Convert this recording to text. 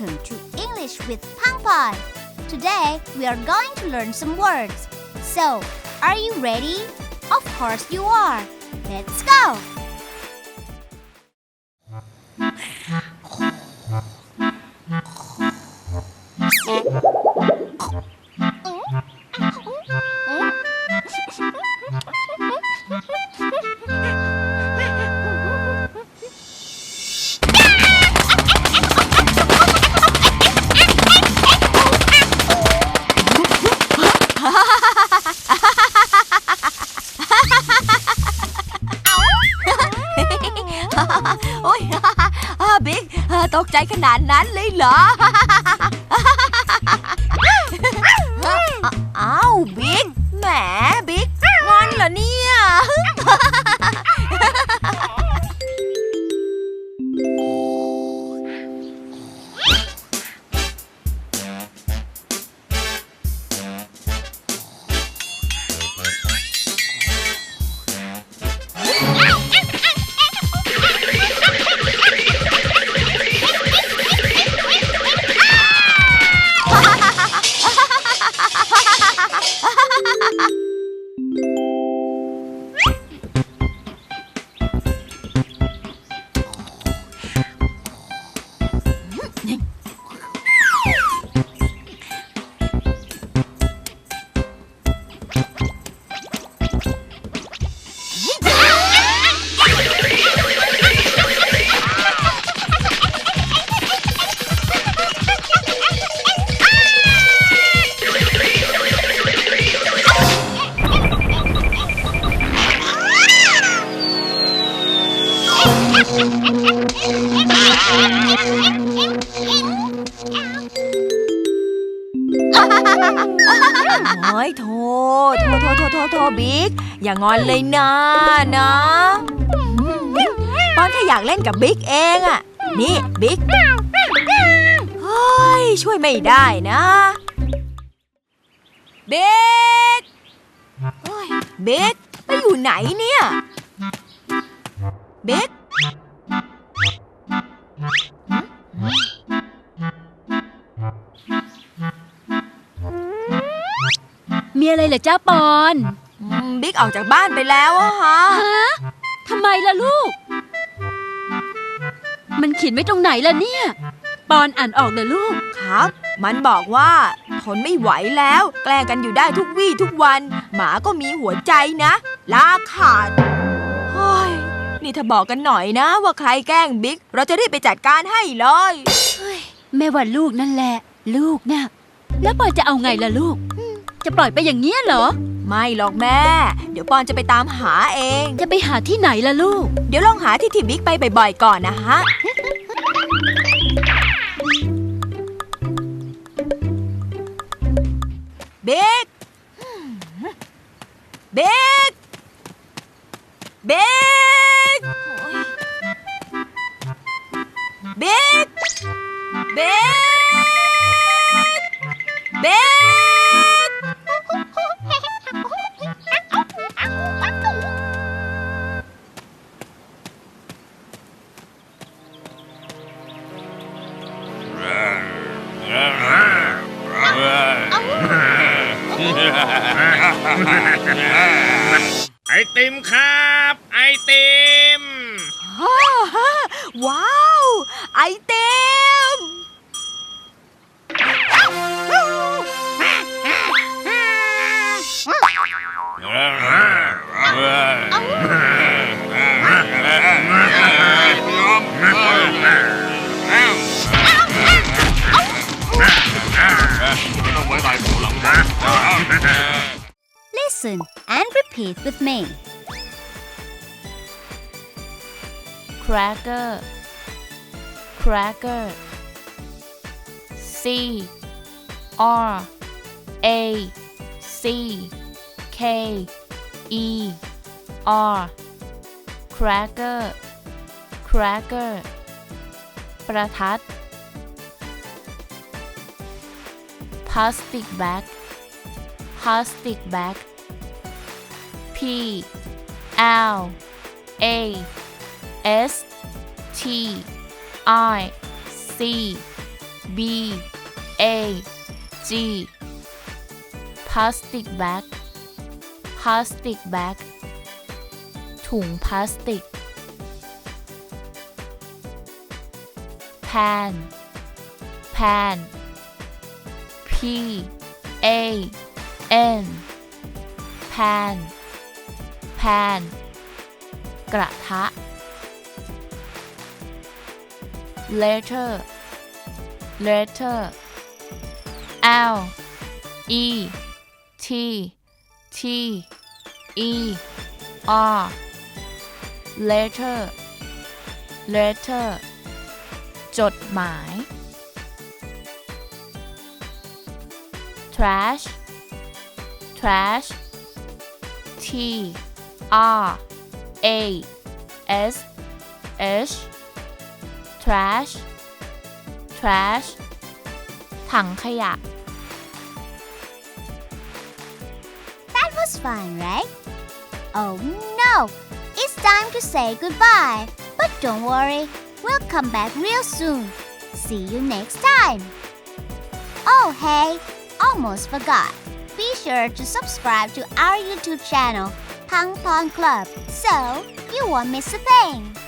Welcome to English with Pangpon. Today we are going to learn some words. So, are you ready? Of course you are. Let's go. โอ้ยบิ๊กตกใจขนาดนั้นเลยเหรออ้าวบิ๊กแหมบิ๊กงอนเหรอเนี่ย โอ้ยโทโทโทโทโทโทบิ๊ก อย่างอนเลยนะนะปอนแค่อยากเล่นกับบิ๊กเองอะนี่บิ๊กเฮ้ยช่วยไม่ได้นะบิ๊กเฮ้ยบิ๊กไปอยู่ไหนเนี่ยบิ๊ก มีอะไรเหรอจ้าปอนอืมบิ๊กออกจากบ้านไปแล้วอะฮะ ฮะทำไมล่ะลูก มันเขียนไว้ตรงไหนล่ะเนี่ย ปอนอ่านออกเหรอลูก ครับ มันบอกว่า ทนไม่ไหวแล้ว แกล้งกันอยู่ได้ทุกวี่ทุกวัน หมาก็มีหัวใจนะ ลาขาดเฮ้ยนี่ถ้าบอกกันหน่อยนะ ว่าใครแกล้งบิ๊ก เราจะรีบไปจัดการให้เลย แม่ว่าลูกนั่นแหละ ลูกนะแล้วปอนจะเอาไงล่ะลูก จะปล่อยไปอย่างเงี้ยเหรอ ไม่หรอกแม่ เดี๋ยวปอนจะไปตามหาเอง จะไปหาที่ไหนล่ะลูก เดี๋ยวลองหาที่ที่บิ๊กไปบ่อยๆก่อนนะฮะ บิ๊ก บิ๊ก บิ๊ก บิ๊ก บิ๊ก บิ๊ก ไอติมครับ ไอติมฮ่าฮ่าว้าว ไอติม and repeat with me. cracker cracker C R A C K E R cracker cracker ประทัด plastic bag plastic bag P L A S T I C B A G plastic bag plastic bag ถุงพลาสติก pan pan P A N pan pan กระทะ letter letter L E T T E R letter letter จดหมาย trash trash T R A S H trash trash ถังขยะ That was fun, right? Oh no! It's time to say goodbye. But don't worry, we'll come back real soon. See you next time. Oh, hey, almost forgot. Be sure to subscribe to our YouTube channel, Pang Pong Club, so you won't miss a thing.